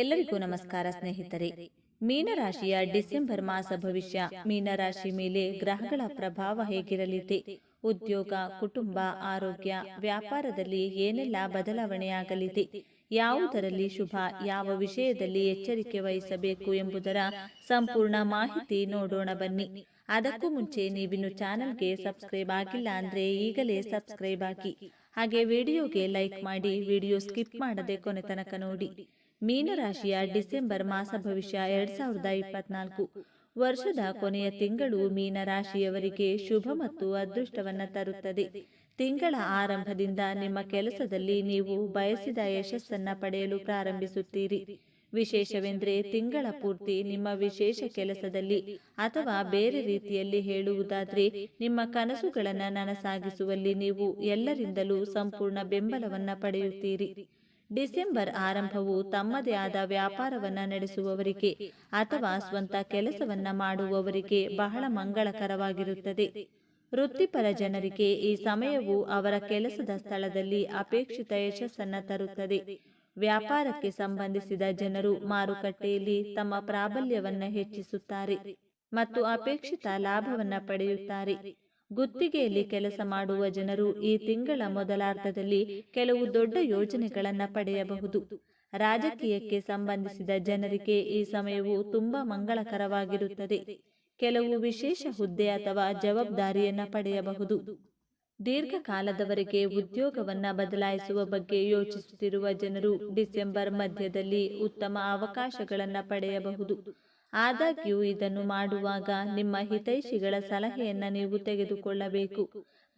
ಎಲ್ಲರಿಗೂ ನಮಸ್ಕಾರ ಸ್ನೇಹಿತರೆ. ಮೀನರಾಶಿಯ ಡಿಸೆಂಬರ್ ಮಾಸ ಭವಿಷ್ಯ ಮೀನರಾಶಿ ಮೇಲೆ ಗ್ರಹಗಳ ಪ್ರಭಾವ ಹೇಗಿರಲಿದೆ? ಉದ್ಯೋಗ ಕುಟುಂಬ ಆರೋಗ್ಯ ವ್ಯಾಪಾರದಲ್ಲಿ ಏನೆಲ್ಲ ಬದಲಾವಣೆಯಾಗಲಿದೆ? ಯಾವುದರಲ್ಲಿ ಶುಭ ಯಾವ ವಿಷಯದಲ್ಲಿ ಎಚ್ಚರಿಕೆ ವಹಿಸಬೇಕು ಎಂಬುದರ ಸಂಪೂರ್ಣ ಮಾಹಿತಿ ನೋಡೋಣ ಬನ್ನಿ. ಅದಕ್ಕೂ ಮುಂಚೆ ನೀವಿನ್ನು ಚಾನಲ್ಗೆ ಸಬ್ಸ್ಕ್ರೈಬ್ ಆಗಿಲ್ಲ ಅಂದ್ರೆ ಈಗಲೇ ಸಬ್ಸ್ಕ್ರೈಬ್ ಆಗಿ. ಹಾಗೆ ವಿಡಿಯೋಗೆ ಲೈಕ್ ಮಾಡಿ ವಿಡಿಯೋ ಸ್ಕಿಪ್ ಮಾಡದೆ ಕೊನೆ ತನಕ ನೋಡಿ. ಮೀನರಾಶಿಯ ಡಿಸೆಂಬರ್ ಮಾಸ ಭವಿಷ್ಯ ಎರಡ್ ಸಾವಿರದ ಇಪ್ಪತ್ನಾಲ್ಕು. ವರ್ಷದ ಕೊನೆಯ ತಿಂಗಳು ಮೀನರಾಶಿಯವರಿಗೆ ಶುಭ ಮತ್ತು ಅದೃಷ್ಟವನ್ನ ತರುತ್ತದೆ. ತಿಂಗಳ ಆರಂಭದಿಂದ ನಿಮ್ಮ ಕೆಲಸದಲ್ಲಿ ನೀವು ಬಯಸಿದ ಯಶಸ್ಸನ್ನ ಪಡೆಯಲು ಪ್ರಾರಂಭಿಸುತ್ತೀರಿ. ವಿಶೇಷವೆಂದರೆ ತಿಂಗಳ ಪೂರ್ತಿ ನಿಮ್ಮ ವಿಶೇಷ ಕೆಲಸದಲ್ಲಿ ಅಥವಾ ಬೇರೆ ರೀತಿಯಲ್ಲಿ ಹೇಳುವುದಾದರೆ ನಿಮ್ಮ ಕನಸುಗಳನ್ನು ನನಸಾಗಿಸುವಲ್ಲಿ ನೀವು ಎಲ್ಲರಿಂದಲೂ ಸಂಪೂರ್ಣ ಬೆಂಬಲವನ್ನು ಪಡೆಯುತ್ತೀರಿ. ಡಿಸೆಂಬರ್ ಆರಂಭವು ತಮ್ಮದೇ ಆದ ವ್ಯಾಪಾರವನ್ನ ನಡೆಸುವವರಿಗೆ ಅಥವಾ ಸ್ವಂತ ಕೆಲಸವನ್ನ ಮಾಡುವವರಿಗೆ ಬಹಳ ಮಂಗಳಕರವಾಗಿರುತ್ತದೆ. ವೃತ್ತಿಪರ ಜನರಿಗೆ ಈ ಸಮಯವು ಅವರ ಕೆಲಸದ ಸ್ಥಳದಲ್ಲಿ ಅಪೇಕ್ಷಿತ ಯಶಸ್ಸನ್ನ ತರುತ್ತದೆ. ವ್ಯಾಪಾರಕ್ಕೆ ಸಂಬಂಧಿಸಿದ ಜನರು ಮಾರುಕಟ್ಟೆಯಲ್ಲಿ ತಮ್ಮ ಪ್ರಾಬಲ್ಯವನ್ನ ಹೆಚ್ಚಿಸುತ್ತಾರೆ ಮತ್ತು ಅಪೇಕ್ಷಿತ ಲಾಭವನ್ನ ಪಡೆಯುತ್ತಾರೆ. ಗುತ್ತಿಗೆಯಲ್ಲಿ ಕೆಲಸ ಮಾಡುವ ಜನರು ಈ ತಿಂಗಳ ಮೊದಲಾರ್ಧದಲ್ಲಿ ಕೆಲವು ದೊಡ್ಡ ಯೋಜನೆಗಳನ್ನು ಪಡೆಯಬಹುದು. ರಾಜಕೀಯಕ್ಕೆ ಸಂಬಂಧಿಸಿದ ಜನರಿಗೆ ಈ ಸಮಯವು ತುಂಬಾ ಮಂಗಳಕರವಾಗಿರುತ್ತದೆ. ಕೆಲವು ವಿಶೇಷ ಹುದ್ದೆ ಅಥವಾ ಜವಾಬ್ದಾರಿಯನ್ನ ಪಡೆಯಬಹುದು. ದೀರ್ಘಕಾಲದವರೆಗೆ ಉದ್ಯೋಗವನ್ನ ಬದಲಾಯಿಸುವ ಬಗ್ಗೆ ಯೋಚಿಸುತ್ತಿರುವ ಜನರು ಡಿಸೆಂಬರ್ ಮಧ್ಯದಲ್ಲಿ ಉತ್ತಮ ಅವಕಾಶಗಳನ್ನು ಪಡೆಯಬಹುದು. ಆದಾಗ್ಯೂ ಇದನ್ನು ಮಾಡುವಾಗ ನಿಮ್ಮ ಹಿತೈಷಿಗಳ ಸಲಹೆಯನ್ನು ನೀವು ತೆಗೆದುಕೊಳ್ಳಬೇಕು.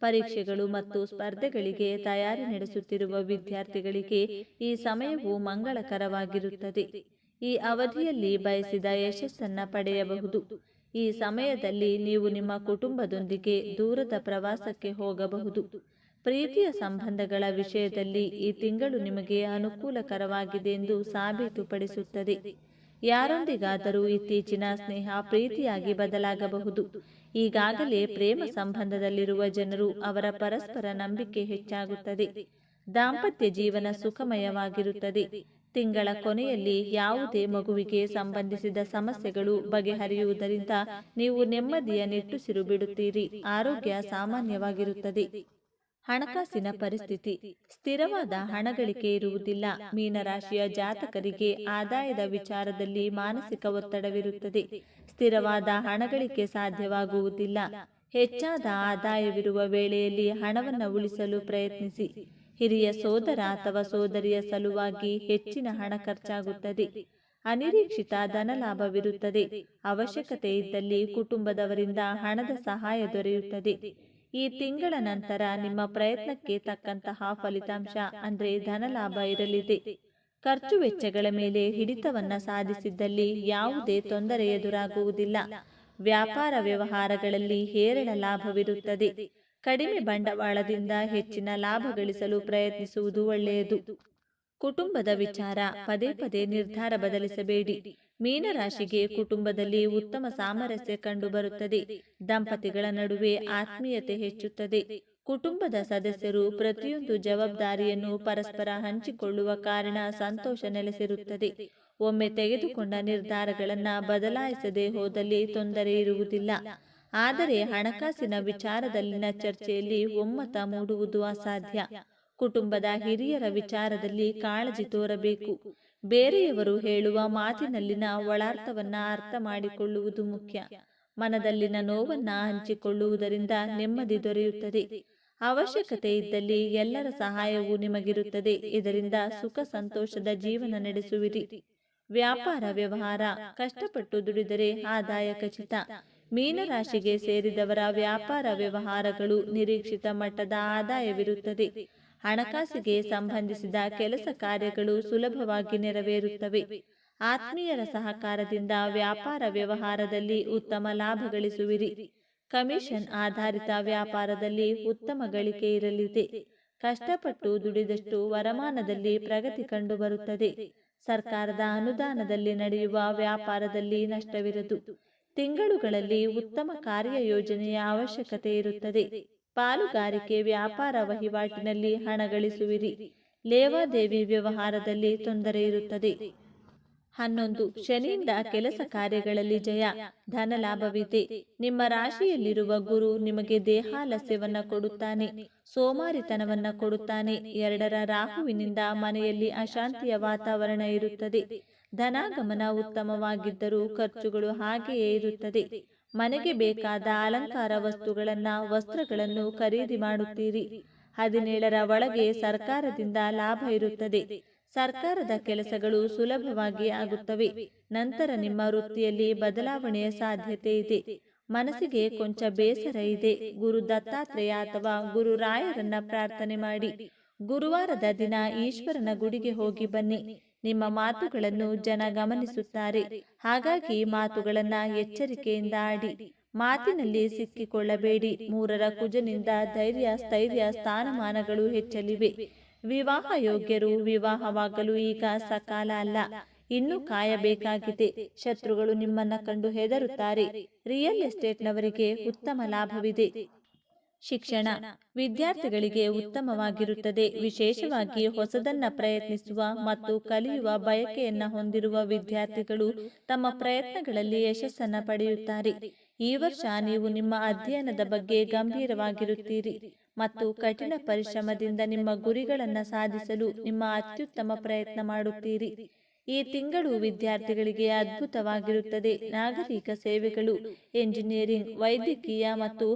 ಪರೀಕ್ಷೆಗಳು ಮತ್ತು ಸ್ಪರ್ಧೆಗಳಿಗೆ ತಯಾರಿ ನಡೆಸುತ್ತಿರುವ ವಿದ್ಯಾರ್ಥಿಗಳಿಗೆ ಈ ಸಮಯವು ಮಂಗಳಕರವಾಗಿರುತ್ತದೆ. ಈ ಅವಧಿಯಲ್ಲಿ ಬಯಸಿದ ಯಶಸ್ಸನ್ನು ಪಡೆಯಬಹುದು. ಈ ಸಮಯದಲ್ಲಿ ನೀವು ನಿಮ್ಮ ಕುಟುಂಬದೊಂದಿಗೆ ದೂರದ ಪ್ರವಾಸಕ್ಕೆ ಹೋಗಬಹುದು. ಪ್ರೀತಿಯ ಸಂಬಂಧಗಳ ವಿಷಯದಲ್ಲಿ ಈ ತಿಂಗಳು ನಿಮಗೆ ಅನುಕೂಲಕರವಾಗಿದೆ ಎಂದು ಸಾಬೀತುಪಡಿಸುತ್ತದೆ. ಯಾರೊಂದಿಗಾದರೂ ಇತ್ತೀಚಿನ ಸ್ನೇಹ ಪ್ರೀತಿಯಾಗಿ ಬದಲಾಗಬಹುದು. ಈಗಾಗಲೇ ಪ್ರೇಮ ಸಂಬಂಧದಲ್ಲಿರುವ ಜನರು ಅವರ ಪರಸ್ಪರ ನಂಬಿಕೆ ಹೆಚ್ಚಾಗುತ್ತದೆ. ದಾಂಪತ್ಯ ಜೀವನ ಸುಖಮಯವಾಗಿರುತ್ತದೆ. ತಿಂಗಳ ಕೊನೆಯಲ್ಲಿ ಯಾವುದೇ ಮಗುವಿಗೆ ಸಂಬಂಧಿಸಿದ ಸಮಸ್ಯೆಗಳು ಬಗೆಹರಿಯುವುದರಿಂದ ನೀವು ನೆಮ್ಮದಿಯ ನಿಟ್ಟುಸಿರು ಬಿಡುತ್ತೀರಿ. ಆರೋಗ್ಯ ಸಾಮಾನ್ಯವಾಗಿರುತ್ತದೆ. ಹಣಕಾಸಿನ ಪರಿಸ್ಥಿತಿ. ಸ್ಥಿರವಾದ ಹಣಗಳಿಕೆ ಇರುವುದಿಲ್ಲ. ಮೀನರಾಶಿಯ ಜಾತಕರಿಗೆ ಆದಾಯದ ವಿಚಾರದಲ್ಲಿ ಮಾನಸಿಕ ಒತ್ತಡವಿರುತ್ತದೆ. ಸ್ಥಿರವಾದ ಹಣಗಳಿಕೆ ಸಾಧ್ಯವಾಗುವುದಿಲ್ಲ. ಹೆಚ್ಚಾದ ಆದಾಯವಿರುವ ವೇಳೆಯಲ್ಲಿ ಹಣವನ್ನು ಉಳಿಸಲು ಪ್ರಯತ್ನಿಸಿ. ಹಿರಿಯ ಸೋದರ ಅಥವಾ ಸೋದರಿಯ ಸಲುವಾಗಿ ಹೆಚ್ಚಿನ ಹಣ ಖರ್ಚಾಗುತ್ತದೆ. ಅನಿರೀಕ್ಷಿತ ಧನಲಾಭವಿರುತ್ತದೆ ಅವಶ್ಯಕತೆ ಇದ್ದಲ್ಲಿ ಕುಟುಂಬದವರಿಂದ ಹಣದ ಸಹಾಯ ದೊರೆಯುತ್ತದೆ. ಈ ತಿಂಗಳ ನಂತರ ನಿಮ್ಮ ಪ್ರಯತ್ನಕ್ಕೆ ತಕ್ಕಂತಹ ಫಲಿತಾಂಶ, ಅಂದ್ರೆ ಧನಲಾಭ ಇರಲಿದೆ. ಖರ್ಚು ವೆಚ್ಚಗಳ ಮೇಲೆ ಹಿಡಿತವನ್ನ ಸಾಧಿಸಿದ್ದಲ್ಲಿ ಯಾವುದೇ ತೊಂದರೆ ಎದುರಾಗುವುದಿಲ್ಲ. ವ್ಯಾಪಾರ ವ್ಯವಹಾರಗಳಲ್ಲಿ ಹೇರಳ ಲಾಭವಿರುತ್ತದೆ. ಕಡಿಮೆ ಬಂಡವಾಳದಿಂದ ಹೆಚ್ಚಿನ ಲಾಭ ಗಳಿಸಲು ಪ್ರಯತ್ನಿಸುವುದು ಒಳ್ಳೆಯದು. ಕುಟುಂಬದ ವಿಚಾರ ಪದೇ ಪದೇ ನಿರ್ಧಾರ ಬದಲಿಸಬೇಡಿ. ಮೀನರಾಶಿಗೆ ಕುಟುಂಬದಲ್ಲಿ ಉತ್ತಮ ಸಾಮರಸ್ಯ ಕಂಡುಬರುತ್ತದೆ. ದಂಪತಿಗಳ ನಡುವೆ ಆತ್ಮೀಯತೆ ಹೆಚ್ಚುತ್ತದೆ. ಕುಟುಂಬದ ಸದಸ್ಯರು ಪ್ರತಿಯೊಂದು ಜವಾಬ್ದಾರಿಯನ್ನು ಪರಸ್ಪರ ಹಂಚಿಕೊಳ್ಳುವ ಕಾರಣ ಸಂತೋಷ ನೆಲೆಸಿರುತ್ತದೆ. ಒಮ್ಮೆ ತೆಗೆದುಕೊಂಡ ನಿರ್ಧಾರಗಳನ್ನು ಬದಲಾಯಿಸದೆ ಹೋದಲ್ಲಿ ತೊಂದರೆ ಇರುವುದಿಲ್ಲ. ಆದರೆ ಹಣಕಾಸಿನ ವಿಚಾರದಲ್ಲಿನ ಚರ್ಚೆಯಲ್ಲಿ ಒಮ್ಮತ ಮೂಡುವುದು ಅಸಾಧ್ಯ. ಕುಟುಂಬದ ಹಿರಿಯರ ವಿಚಾರದಲ್ಲಿ ಕಾಳಜಿ ತೋರಬೇಕು. ಬೇರೆಯವರು ಹೇಳುವ ಮಾತಿನಲ್ಲಿನ ಒಳಾರ್ಥವನ್ನ ಅರ್ಥ ಮಾಡಿಕೊಳ್ಳುವುದು ಮುಖ್ಯ. ಮನದಲ್ಲಿನ ನೋವನ್ನ ಹಂಚಿಕೊಳ್ಳುವುದರಿಂದ ನೆಮ್ಮದಿ ದೊರೆಯುತ್ತದೆ. ಅವಶ್ಯಕತೆ ಇದ್ದಲ್ಲಿ ಎಲ್ಲರ ಸಹಾಯವು ನಿಮಗಿರುತ್ತದೆ. ಇದರಿಂದ ಸುಖ ಸಂತೋಷದ ಜೀವನ ನಡೆಸುವಿರಿ. ವ್ಯಾಪಾರ ವ್ಯವಹಾರ, ಕಷ್ಟಪಟ್ಟು ದುಡಿದರೆ ಆದಾಯ ಖಚಿತ. ಮೀನರಾಶಿಗೆ ಸೇರಿದವರ ವ್ಯಾಪಾರ ವ್ಯವಹಾರಗಳು ನಿರೀಕ್ಷಿತ ಮಟ್ಟದ ಆದಾಯವಿರುತ್ತದೆ. ಹಣಕಾಸಿಗೆ ಸಂಬಂಧಿಸಿದ ಕೆಲಸ ಕಾರ್ಯಗಳು ಸುಲಭವಾಗಿ ನೆರವೇರುತ್ತವೆ. ಆತ್ಮೀಯರ ಸಹಕಾರದಿಂದ ವ್ಯಾಪಾರ ವ್ಯವಹಾರದಲ್ಲಿ ಉತ್ತಮ ಲಾಭ ಗಳಿಸುವಿರಿ. ಕಮಿಷನ್ ಆಧಾರಿತ ವ್ಯಾಪಾರದಲ್ಲಿ ಉತ್ತಮ ಗಳಿಕೆ ಇರಲಿದೆ. ಕಷ್ಟಪಟ್ಟು ದುಡಿದಷ್ಟು ವರಮಾನದಲ್ಲಿ ಪ್ರಗತಿ ಕಂಡುಬರುತ್ತದೆ. ಸರ್ಕಾರದ ಅನುದಾನದಲ್ಲಿ ನಡೆಯುವ ವ್ಯಾಪಾರದಲ್ಲಿ ನಷ್ಟವಿರದು. ತಿಂಗಳುಗಳಲ್ಲಿ ಉತ್ತಮ ಕಾರ್ಯ ಯೋಜನೆಯ ಅವಶ್ಯಕತೆ ಇರುತ್ತದೆ. ಪಾಲುಗಾರಿಕೆ ವ್ಯಾಪಾರ ವಹಿವಾಟಿನಲ್ಲಿ ಹಣ ಗಳಿಸುವಿರಿ. ಲೇವಾದೇವಿ ವ್ಯವಹಾರದಲ್ಲಿ ತೊಂದರೆ ಇರುತ್ತದೆ. ಹನ್ನೊಂದು, ಶನಿಯಿಂದ ಕೆಲಸ ಕಾರ್ಯಗಳಲ್ಲಿ ಜಯ, ಧನ ಲಾಭವಿದೆ. ನಿಮ್ಮ ರಾಶಿಯಲ್ಲಿರುವ ಗುರು ನಿಮಗೆ ದೇಹಾಲಸ್ಯವನ್ನ ಕೊಡುತ್ತಾನೆ, ಸೋಮಾರಿತನವನ್ನ ಕೊಡುತ್ತಾನೆ. ಎರಡರ ರಾಹುವಿನಿಂದ ಮನೆಯಲ್ಲಿ ಅಶಾಂತಿಯ ವಾತಾವರಣ ಇರುತ್ತದೆ. ಧನಾಗಮನ ಉತ್ತಮವಾಗಿದ್ದರೂ ಖರ್ಚುಗಳು ಹಾಗೆಯೇ ಇರುತ್ತದೆ. ಮನೆಗೆ ಬೇಕಾದ ಅಲಂಕಾರ ವಸ್ತುಗಳನ್ನ ವಸ್ತ್ರಗಳನ್ನು ಖರೀದಿ ಮಾಡುತ್ತೀರಿ. ಹದಿನೇಳರ ಒಳಗೆ ಸರ್ಕಾರದಿಂದ ಲಾಭ ಇರುತ್ತದೆ. ಸರ್ಕಾರದ ಕೆಲಸಗಳು ಸುಲಭವಾಗಿ ಆಗುತ್ತವೆ. ನಂತರ ನಿಮ್ಮ ವೃತ್ತಿಯಲ್ಲಿ ಬದಲಾವಣೆಯ ಸಾಧ್ಯತೆ ಇದೆ. ಮನಸ್ಸಿಗೆ ಕೊಂಚ ಬೇಸರ ಇದೆ. ಗುರು ದತ್ತಾತ್ರೇಯ ಅಥವಾ ಗುರು ರಾಯರನ್ನ ಪ್ರಾರ್ಥನೆ ಮಾಡಿ. ಗುರುವಾರದ ದಿನ ಈಶ್ವರನ ಗುಡಿಗೆ ಹೋಗಿ ಬನ್ನಿ. ನಿಮ್ಮ ಮಾತುಗಳನ್ನು ಜನ ಗಮನಿಸುತ್ತಾರೆ. ಹಾಗಾಗಿ ಮಾತುಗಳನ್ನ ಎಚ್ಚರಿಕೆಯಿಂದ ಆಡಿ. ಮಾತಿನಲ್ಲಿ ಸಿಕ್ಕಿಕೊಳ್ಳಬೇಡಿ. ಮೂರರ ಕುಜನಿಂದ ಧೈರ್ಯ ಸ್ಥೈರ್ಯ ಸ್ಥಾನಮಾನಗಳು ಹೆಚ್ಚಲಿವೆ. ವಿವಾಹ ಯೋಗ್ಯರು ವಿವಾಹವಾಗಲು ಈಗ ಸಕಾಲ ಅಲ್ಲ. ಇನ್ನು ಕಾಯಬೇಕಾಗಿದೆ. ಶತ್ರುಗಳು ನಿಮ್ಮನ್ನ ಕಂಡು ಹೆದರುತ್ತಾರೆ. ರಿಯಲ್ ಎಸ್ಟೇಟ್ನವರಿಗೆ ಉತ್ತಮ ಲಾಭವಿದೆ. ಶಿಕ್ಷಣ ವಿದ್ಯಾರ್ಥಿಗಳಿಗೆ ಉತ್ತಮವಾಗಿರುತ್ತದೆ. ವಿಶೇಷವಾಗಿ ಹೊಸದನ್ನ ಪ್ರಯತ್ನಿಸುವ ಮತ್ತು ಕಲಿಯುವ ಬಯಕೆಯನ್ನ ಹೊಂದಿರುವ ವಿದ್ಯಾರ್ಥಿಗಳು ತಮ್ಮ ಪ್ರಯತ್ನಗಳಲ್ಲಿ ಯಶಸ್ಸನ್ನ ಪಡೆಯುತ್ತಾರೆ. ಈ ವರ್ಷ ನೀವು ನಿಮ್ಮ ಅಧ್ಯಯನದ ಬಗ್ಗೆ ಗಂಭೀರವಾಗಿರುತ್ತೀರಿ ಮತ್ತು ಕಠಿಣ ಪರಿಶ್ರಮದಿಂದ ನಿಮ್ಮ ಗುರಿಗಳನ್ನು ಸಾಧಿಸಲು ನಿಮ್ಮ ಅತ್ಯುತ್ತಮ ಪ್ರಯತ್ನ ಮಾಡುತ್ತೀರಿ. ಈ ತಿಂಗಳು ವಿದ್ಯಾರ್ಥಿಗಳಿಗೆ ಅದ್ಭುತವಾಗಿರುತ್ತದೆ. ನಾಗರಿಕ ಸೇವೆಗಳು, ಎಂಜಿನಿಯರಿಂಗ್, ವೈದ್ಯಕೀಯ ಮತ್ತು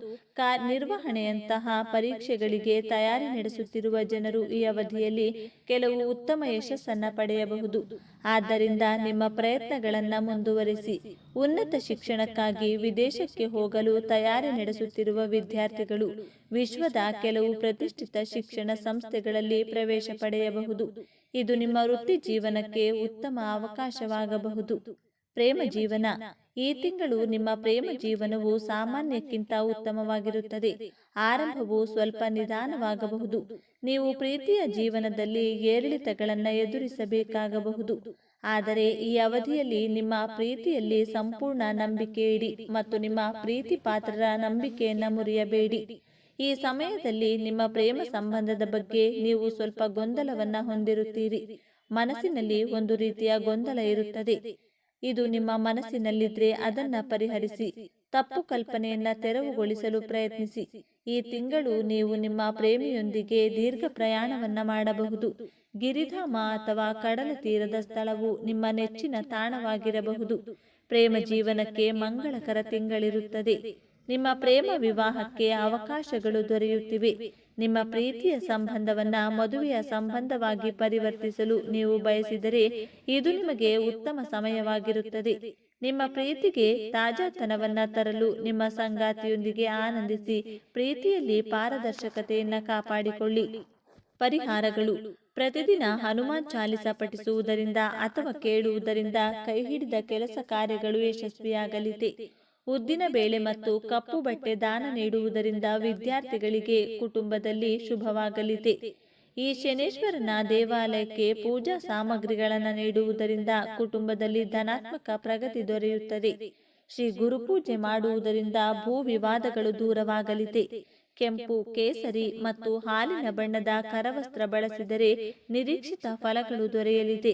ನಿರ್ವಹಣೆಯಂತಹ ಪರೀಕ್ಷೆಗಳಿಗೆ ತಯಾರಿ ನಡೆಸುತ್ತಿರುವ ಜನರು ಈ ಅವಧಿಯಲ್ಲಿ ಕೆಲವು ಉತ್ತಮ ಯಶಸ್ಸನ್ನು ಪಡೆಯಬಹುದು. ಆದ್ದರಿಂದ ನಿಮ್ಮ ಪ್ರಯತ್ನಗಳನ್ನು ಮುಂದುವರಿಸಿ. ಉನ್ನತ ಶಿಕ್ಷಣಕ್ಕಾಗಿ ವಿದೇಶಕ್ಕೆ ಹೋಗಲು ತಯಾರಿ ನಡೆಸುತ್ತಿರುವ ವಿದ್ಯಾರ್ಥಿಗಳು ವಿಶ್ವದ ಕೆಲವು ಪ್ರತಿಷ್ಠಿತ ಶಿಕ್ಷಣ ಸಂಸ್ಥೆಗಳಲ್ಲಿ ಪ್ರವೇಶ ಪಡೆಯಬಹುದು. ಇದು ನಿಮ್ಮ ವೃತ್ತಿ ಜೀವನಕ್ಕೆ ಉತ್ತಮ ಅವಕಾಶವಾಗಬಹುದು. ಪ್ರೇಮ ಜೀವನ. ಈ ತಿಂಗಳು ನಿಮ್ಮ ಪ್ರೇಮ ಜೀವನವು ಸಾಮಾನ್ಯಕ್ಕಿಂತ ಉತ್ತಮವಾಗಿರುತ್ತದೆ. ಆರಂಭವು ಸ್ವಲ್ಪ ನಿಧಾನವಾಗಬಹುದು. ನೀವು ಪ್ರೀತಿಯ ಜೀವನದಲ್ಲಿ ಏರಿಳಿತಗಳನ್ನು ಎದುರಿಸಬೇಕಾಗಬಹುದು. ಆದರೆ ಈ ಅವಧಿಯಲ್ಲಿ ನಿಮ್ಮ ಪ್ರೀತಿಯಲ್ಲಿ ಸಂಪೂರ್ಣ ನಂಬಿಕೆ ಇಡಿ ಮತ್ತು ನಿಮ್ಮ ಪ್ರೀತಿ ಪಾತ್ರರ ನಂಬಿಕೆಯನ್ನು ಮುರಿಯಬೇಡಿ. ಈ ಸಮಯದಲ್ಲಿ ನಿಮ್ಮ ಪ್ರೇಮ ಸಂಬಂಧದ ಬಗ್ಗೆ ನೀವು ಸ್ವಲ್ಪ ಗೊಂದಲವನ್ನ ಹೊಂದಿರುತ್ತೀರಿ. ಮನಸ್ಸಿನಲ್ಲಿ ಒಂದು ರೀತಿಯ ಗೊಂದಲ ಇರುತ್ತದೆ. ಇದು ನಿಮ್ಮ ಮನಸ್ಸಿನಲ್ಲಿದ್ರೆ ಅದನ್ನ ಪರಿಹರಿಸಿ, ತಪ್ಪು ಕಲ್ಪನೆಯನ್ನ ತೆರವುಗೊಳಿಸಲು ಪ್ರಯತ್ನಿಸಿ. ಈ ತಿಂಗಳು ನೀವು ನಿಮ್ಮ ಪ್ರೇಮಿಯೊಂದಿಗೆ ದೀರ್ಘ ಪ್ರಯಾಣವನ್ನ ಮಾಡಬಹುದು. ಗಿರಿಧಾಮ ಅಥವಾ ಕಡಲ ತೀರದ ಸ್ಥಳವು ನಿಮ್ಮ ನೆಚ್ಚಿನ ತಾಣವಾಗಿರಬಹುದು. ಪ್ರೇಮ ಜೀವನಕ್ಕೆ ಮಂಗಳಕರ ತಿಂಗಳಿರುತ್ತದೆ. ನಿಮ್ಮ ಪ್ರೇಮ ವಿವಾಹಕ್ಕೆ ಅವಕಾಶಗಳು ದೊರೆಯುತ್ತಿವೆ. ನಿಮ್ಮ ಪ್ರೀತಿಯ ಸಂಬಂಧವನ್ನ ಮದುವೆಯ ಸಂಬಂಧವಾಗಿ ಪರಿವರ್ತಿಸಲು ನೀವು ಬಯಸಿದರೆ ಇದು ನಿಮಗೆ ಉತ್ತಮ ಸಮಯವಾಗಿರುತ್ತದೆ. ನಿಮ್ಮ ಪ್ರೀತಿಗೆ ತಾಜಾತನವನ್ನ ತರಲು ನಿಮ್ಮ ಸಂಗಾತಿಯೊಂದಿಗೆ ಆನಂದಿಸಿ ಪ್ರೀತಿಯಲ್ಲಿ ಪಾರದರ್ಶಕತೆಯನ್ನ ಕಾಪಾಡಿಕೊಳ್ಳಿ. ಪರಿಹಾರಗಳು ಪ್ರತಿದಿನ ಹನುಮಾನ್ ಚಾಲಿಸ ಪಠಿಸುವುದರಿಂದ ಅಥವಾ ಕೇಳುವುದರಿಂದ ಕೈ ಹಿಡಿದ ಕೆಲಸ ಕಾರ್ಯಗಳು ಯಶಸ್ವಿಯಾಗಲಿದೆ. ಉದ್ದಿನ ಬೇಳೆ ಮತ್ತು ಕಪ್ಪು ಬಟ್ಟೆ ದಾನ ನೀಡುವುದರಿಂದ ವಿದ್ಯಾರ್ಥಿಗಳಿಗೆ ಕುಟುಂಬದಲ್ಲಿ ಶುಭವಾಗಲಿದೆ. ಈ ಶನೇಶ್ವರನ ದೇವಾಲಯಕ್ಕೆ ಪೂಜಾ ಸಾಮಗ್ರಿಗಳನ್ನು ನೀಡುವುದರಿಂದ ಕುಟುಂಬದಲ್ಲಿ ಧನಾತ್ಮಕ ಪ್ರಗತಿ ದೊರೆಯುತ್ತದೆ. ಶ್ರೀ ಗುರುಪೂಜೆ ಮಾಡುವುದರಿಂದ ಭೂ ವಿವಾದಗಳು ದೂರವಾಗಲಿದೆ. ಕೆಂಪು, ಕೇಸರಿ ಮತ್ತು ಹಾಲಿನ ಬಣ್ಣದ ಕರವಸ್ತ್ರ ಬಳಸಿದರೆ ನಿರೀಕ್ಷಿತ ಫಲಗಳು ದೊರೆಯಲಿದೆ.